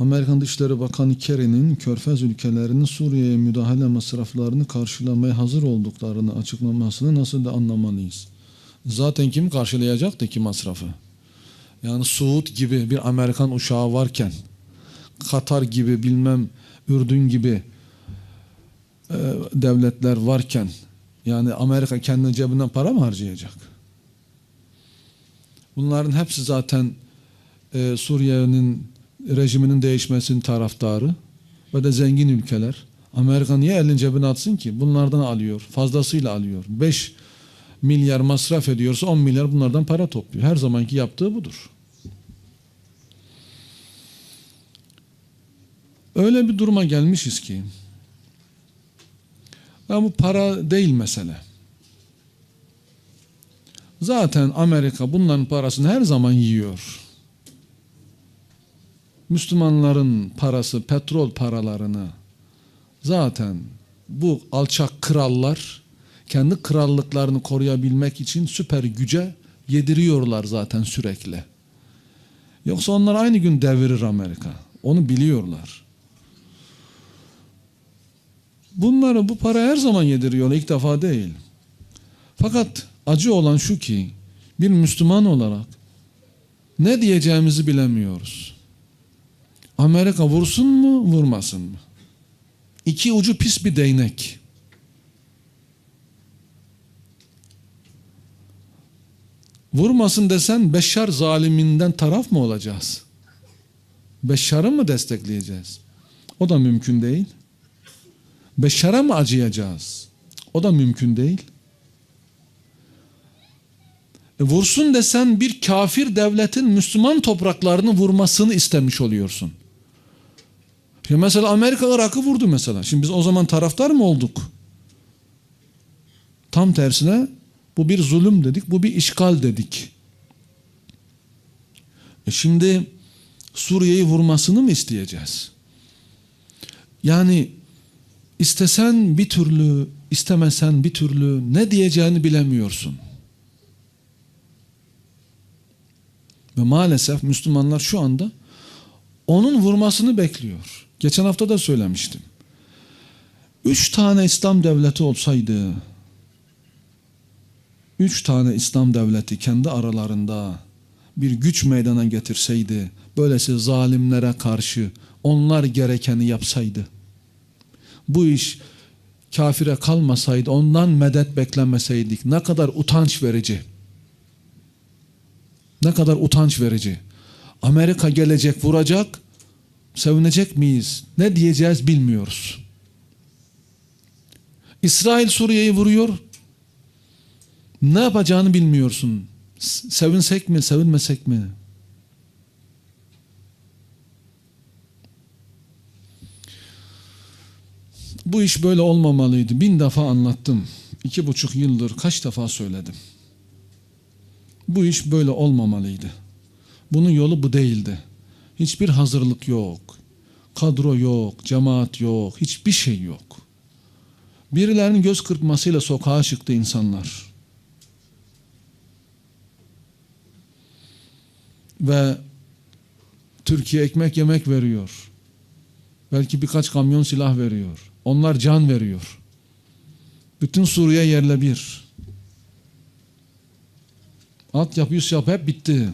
Amerikan Dışişleri Bakanı Kerry'nin Körfez ülkelerinin Suriye'ye müdahale masraflarını karşılamaya hazır olduklarını açıklamasını nasıl da anlamalıyız? Zaten kim karşılayacaktı ki masrafı? Yani Suud gibi bir Amerikan uçağı varken, Katar gibi bilmem Ürdün gibi e, devletler varken, yani Amerika kendi cebinden para mı harcayacak? Bunların hepsi zaten e, Suriye'nin rejiminin değişmesinin taraftarı ve de zengin ülkeler. Amerika niye elini cebine atsın ki? Bunlardan alıyor. Fazlasıyla alıyor. 5 milyar masraf ediyorsa 10 milyar bunlardan para topluyor. Her zamanki yaptığı budur. Öyle bir duruma gelmişiz ki ya bu para değil mesele. Zaten Amerika bunların parasını her zaman yiyor. Müslümanların parası, petrol paralarını zaten bu alçak krallar kendi krallıklarını koruyabilmek için süper güce yediriyorlar zaten sürekli. Yoksa onlar aynı gün devirir Amerika. Onu biliyorlar. Bunları bu para her zaman yediriyorlar. ilk defa değil. Fakat acı olan şu ki bir Müslüman olarak ne diyeceğimizi bilemiyoruz. Amerika vursun mu, vurmasın mı? İki ucu pis bir değnek. Vurmasın desen Beşşar zaliminden taraf mı olacağız? Beşşar'ı mı destekleyeceğiz? O da mümkün değil. Beşşar'a mı acıyacağız? O da mümkün değil. E vursun desen bir kafir devletin Müslüman topraklarını vurmasını istemiş oluyorsun. Şimdi mesela Amerika Irak'ı vurdu mesela. Şimdi biz o zaman taraftar mı olduk? Tam tersine bu bir zulüm dedik, bu bir işgal dedik. E şimdi Suriye'yi vurmasını mı isteyeceğiz? Yani istesen bir türlü, istemesen bir türlü ne diyeceğini bilemiyorsun. Ve maalesef Müslümanlar şu anda onun vurmasını bekliyor. Geçen hafta da söylemiştim. Üç tane İslam devleti olsaydı, üç tane İslam devleti kendi aralarında bir güç meydana getirseydi, böylesi zalimlere karşı onlar gerekeni yapsaydı, bu iş kafire kalmasaydı, ondan medet beklemeseydik ne kadar utanç verici. Ne kadar utanç verici. Amerika gelecek vuracak, sevinecek miyiz? Ne diyeceğiz bilmiyoruz. İsrail Suriye'yi vuruyor. Ne yapacağını bilmiyorsun. Sevinsek mi, sevinmesek mi? Bu iş böyle olmamalıydı. Bin defa anlattım. İki buçuk yıldır kaç defa söyledim. Bu iş böyle olmamalıydı. Bunun yolu bu değildi. Hiçbir hazırlık yok. Kadro yok, cemaat yok, hiçbir şey yok. Birilerinin göz kırpmasıyla sokağa çıktı insanlar. Ve Türkiye ekmek yemek veriyor. Belki birkaç kamyon silah veriyor. Onlar can veriyor. Bütün Suriye yerle bir. Altyapı, yüz yapı hep bitti.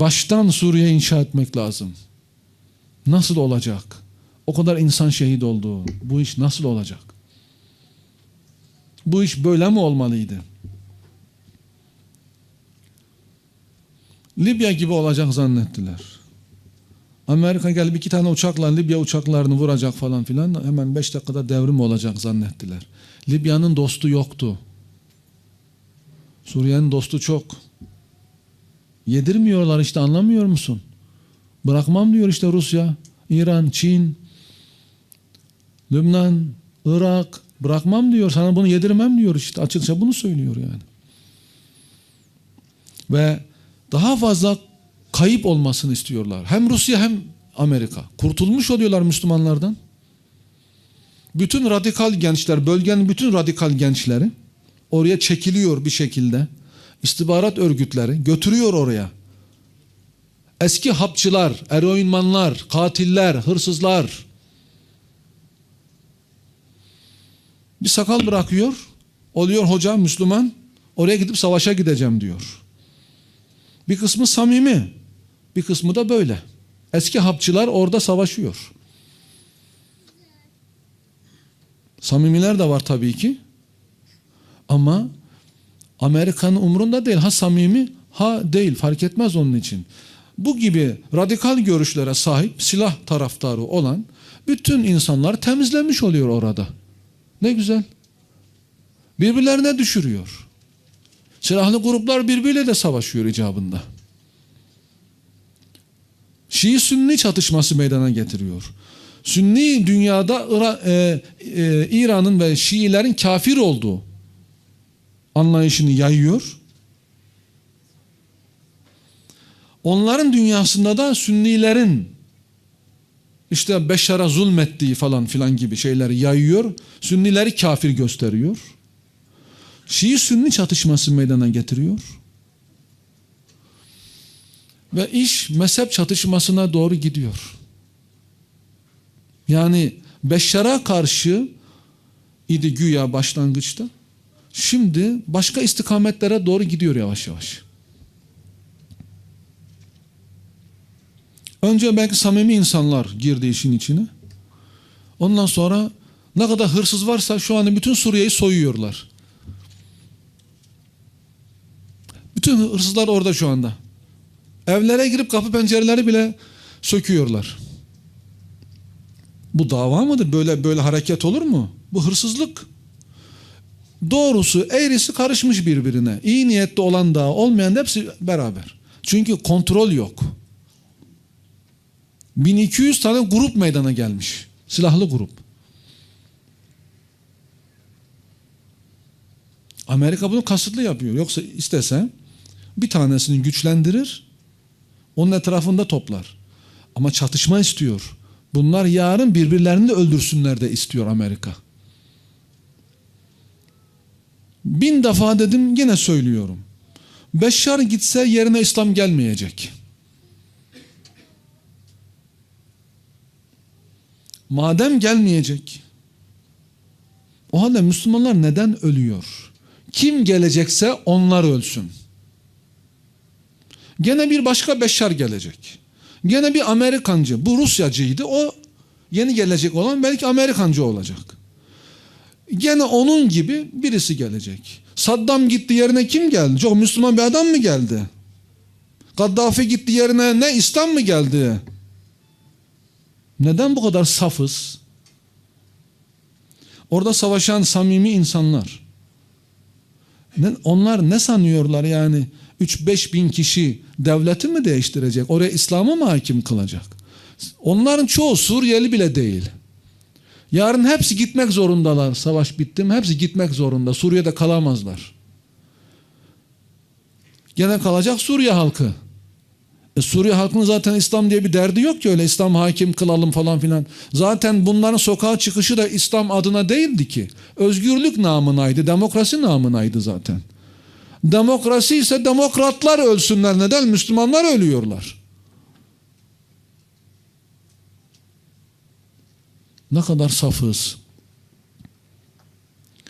Baştan Suriye inşa etmek lazım. Nasıl olacak? O kadar insan şehit oldu. Bu iş nasıl olacak? Bu iş böyle mi olmalıydı? Libya gibi olacak zannettiler. Amerika gelip iki tane uçakla Libya uçaklarını vuracak falan filan hemen beş dakikada devrim olacak zannettiler. Libya'nın dostu yoktu. Suriye'nin dostu çok. Yedirmiyorlar işte anlamıyor musun? Bırakmam diyor işte Rusya, İran, Çin, Lübnan, Irak bırakmam diyor. Sana bunu yedirmem diyor işte açıkça bunu söylüyor yani. Ve daha fazla kayıp olmasını istiyorlar. Hem Rusya hem Amerika. Kurtulmuş oluyorlar Müslümanlardan. Bütün radikal gençler, bölgenin bütün radikal gençleri oraya çekiliyor bir şekilde. İstihbarat örgütleri götürüyor oraya. eski hapçılar, eroinmanlar, katiller, hırsızlar bir sakal bırakıyor. Oluyor hoca Müslüman. Oraya gidip savaşa gideceğim diyor. Bir kısmı samimi. Bir kısmı da böyle. Eski hapçılar orada savaşıyor. Samimiler de var tabii ki. Ama Amerika'nın umrunda değil. Ha samimi ha değil fark etmez onun için. Bu gibi radikal görüşlere sahip silah taraftarı olan bütün insanlar temizlenmiş oluyor orada. Ne güzel. Birbirlerine düşürüyor. Silahlı gruplar birbiriyle de savaşıyor icabında. Şii-Sünni çatışması meydana getiriyor. Sünni dünyada e, e, İran'ın ve Şiilerin kafir olduğu anlayışını yayıyor. Onların dünyasında da Sünnilerin işte Beşar'a zulmettiği falan filan gibi şeyleri yayıyor. Sünnileri kafir gösteriyor. Şii-Sünni çatışması meydana getiriyor. Ve iş mezhep çatışmasına doğru gidiyor. Yani Beşşar'a karşı idi güya başlangıçta. Şimdi başka istikametlere doğru gidiyor yavaş yavaş. Önce belki samimi insanlar girdi işin içine. Ondan sonra ne kadar hırsız varsa şu an bütün Suriye'yi soyuyorlar. Bütün hırsızlar orada şu anda. Evlere girip kapı pencereleri bile söküyorlar. Bu dava mıdır? Böyle böyle hareket olur mu? Bu hırsızlık. Doğrusu eğrisi karışmış birbirine. İyi niyetli olan da olmayan da hepsi beraber. Çünkü kontrol yok. 1200 tane grup meydana gelmiş. Silahlı grup. Amerika bunu kasıtlı yapıyor. Yoksa istese bir tanesini güçlendirir, onun etrafında toplar. Ama çatışma istiyor. Bunlar yarın birbirlerini de öldürsünler de istiyor Amerika. Bin defa dedim yine söylüyorum. Beşşar gitse yerine İslam gelmeyecek. Madem gelmeyecek, o halde Müslümanlar neden ölüyor? Kim gelecekse onlar ölsün. Gene bir başka Beşşar gelecek. Gene bir Amerikancı. Bu Rusyacıydı. O yeni gelecek olan belki Amerikancı olacak. Gene onun gibi birisi gelecek. Saddam gitti yerine kim geldi? Çok Müslüman bir adam mı geldi? Kaddafi gitti yerine ne İslam mı geldi? Neden bu kadar safız? Orada savaşan samimi insanlar. Onlar ne sanıyorlar yani? 3-5 bin kişi devleti mi değiştirecek? Oraya İslam'ı mı hakim kılacak? Onların çoğu Suriyeli bile değil. Yarın hepsi gitmek zorundalar. Savaş bitti mi? Hepsi gitmek zorunda. Suriye'de kalamazlar. Gene kalacak Suriye halkı. E Suriye halkının zaten İslam diye bir derdi yok ki öyle İslam hakim kılalım falan filan. Zaten bunların sokağa çıkışı da İslam adına değildi ki. Özgürlük namınaydı, demokrasi namınaydı zaten. Demokrasi ise demokratlar ölsünler. Neden? Müslümanlar ölüyorlar. Ne kadar safız.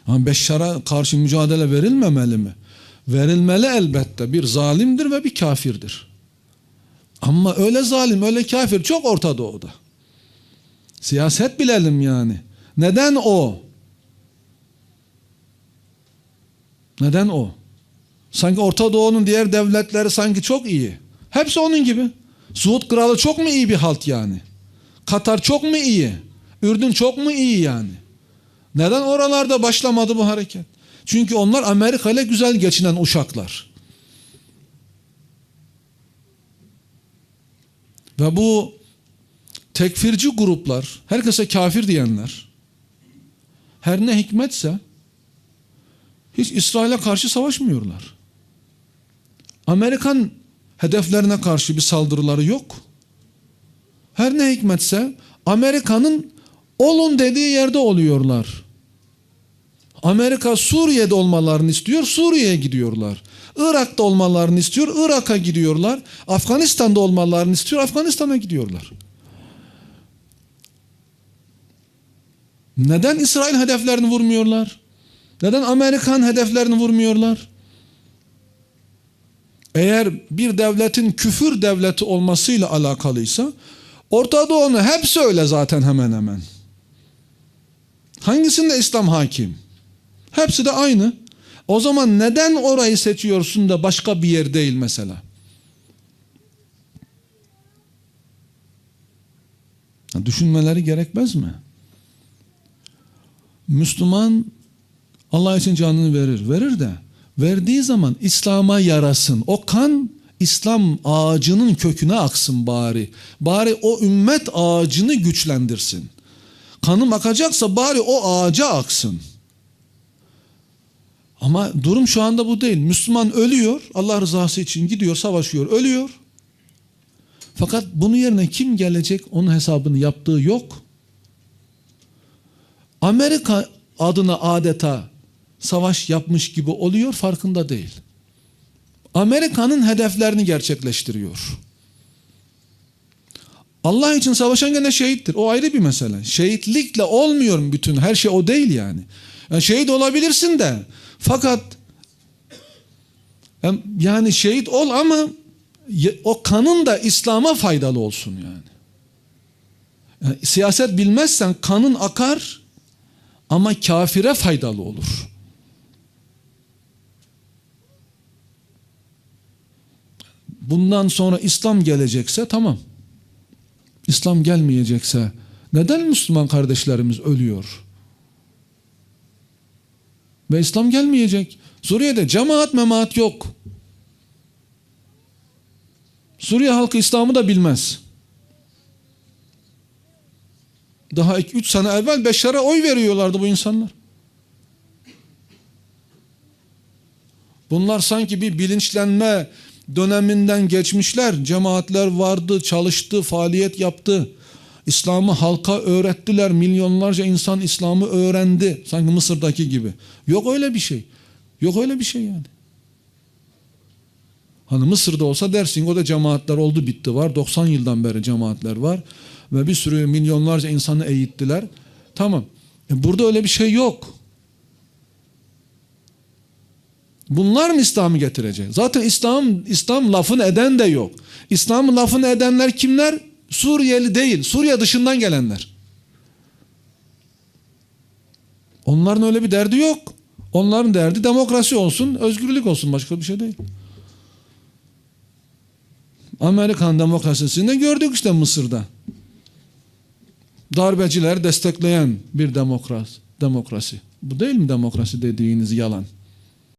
Ama Beşşar'a karşı mücadele verilmemeli mi? Verilmeli elbette. Bir zalimdir ve bir kafirdir. Ama öyle zalim, öyle kafir çok Orta Doğu'da. Siyaset bilelim yani. Neden o? Neden o? Sanki Orta Doğu'nun diğer devletleri sanki çok iyi. Hepsi onun gibi. Suud Kralı çok mu iyi bir halt yani? Katar çok mu iyi? Ürdün çok mu iyi yani? Neden oralarda başlamadı bu hareket? Çünkü onlar Amerika ile güzel geçinen uşaklar. Ve bu tekfirci gruplar, herkese kafir diyenler, her ne hikmetse hiç İsrail'e karşı savaşmıyorlar. Amerikan hedeflerine karşı bir saldırıları yok. Her ne hikmetse Amerika'nın olun dediği yerde oluyorlar. Amerika Suriye'de olmalarını istiyor, Suriye'ye gidiyorlar. Irak'ta olmalarını istiyor, Irak'a gidiyorlar. Afganistan'da olmalarını istiyor, Afganistan'a gidiyorlar. Neden İsrail hedeflerini vurmuyorlar? Neden Amerikan hedeflerini vurmuyorlar? Eğer bir devletin küfür devleti olmasıyla alakalıysa Orta Doğu'nun hepsi öyle zaten hemen hemen. Hangisinde İslam hakim? Hepsi de aynı. O zaman neden orayı seçiyorsun da başka bir yer değil mesela? Düşünmeleri gerekmez mi? Müslüman Allah için canını verir. Verir de verdiği zaman İslam'a yarasın. O kan İslam ağacının köküne aksın bari. Bari o ümmet ağacını güçlendirsin. Kanım akacaksa bari o ağaca aksın. Ama durum şu anda bu değil. Müslüman ölüyor. Allah rızası için gidiyor, savaşıyor, ölüyor. Fakat bunun yerine kim gelecek onun hesabını yaptığı yok. Amerika adına adeta savaş yapmış gibi oluyor farkında değil. Amerika'nın hedeflerini gerçekleştiriyor. Allah için savaşan gene şehittir. O ayrı bir mesele. Şehitlikle olmuyor bütün. Her şey o değil yani. yani şehit olabilirsin de fakat yani şehit ol ama o kanın da İslam'a faydalı olsun yani. yani. Siyaset bilmezsen kanın akar ama kafire faydalı olur. Bundan sonra İslam gelecekse tamam. İslam gelmeyecekse neden Müslüman kardeşlerimiz ölüyor? Ve İslam gelmeyecek. Suriye'de cemaat memaat yok. Suriye halkı İslam'ı da bilmez. Daha 3 sene evvel Beşar'a oy veriyorlardı bu insanlar. Bunlar sanki bir bilinçlenme döneminden geçmişler. Cemaatler vardı, çalıştı, faaliyet yaptı. İslam'ı halka öğrettiler. Milyonlarca insan İslam'ı öğrendi. Sanki Mısır'daki gibi. Yok öyle bir şey. Yok öyle bir şey yani. Hani Mısır'da olsa dersin o da cemaatler oldu bitti var. 90 yıldan beri cemaatler var. Ve bir sürü milyonlarca insanı eğittiler. Tamam. E burada öyle bir şey yok. Bunlar mı İslam'ı getirecek? Zaten İslam İslam lafını eden de yok. İslam lafını edenler kimler? Suriyeli değil. Suriye dışından gelenler. Onların öyle bir derdi yok. Onların derdi demokrasi olsun, özgürlük olsun. Başka bir şey değil. Amerikan demokrasisini gördük işte Mısır'da. Darbeciler destekleyen bir demokrasi. demokrasi. Bu değil mi demokrasi dediğiniz yalan?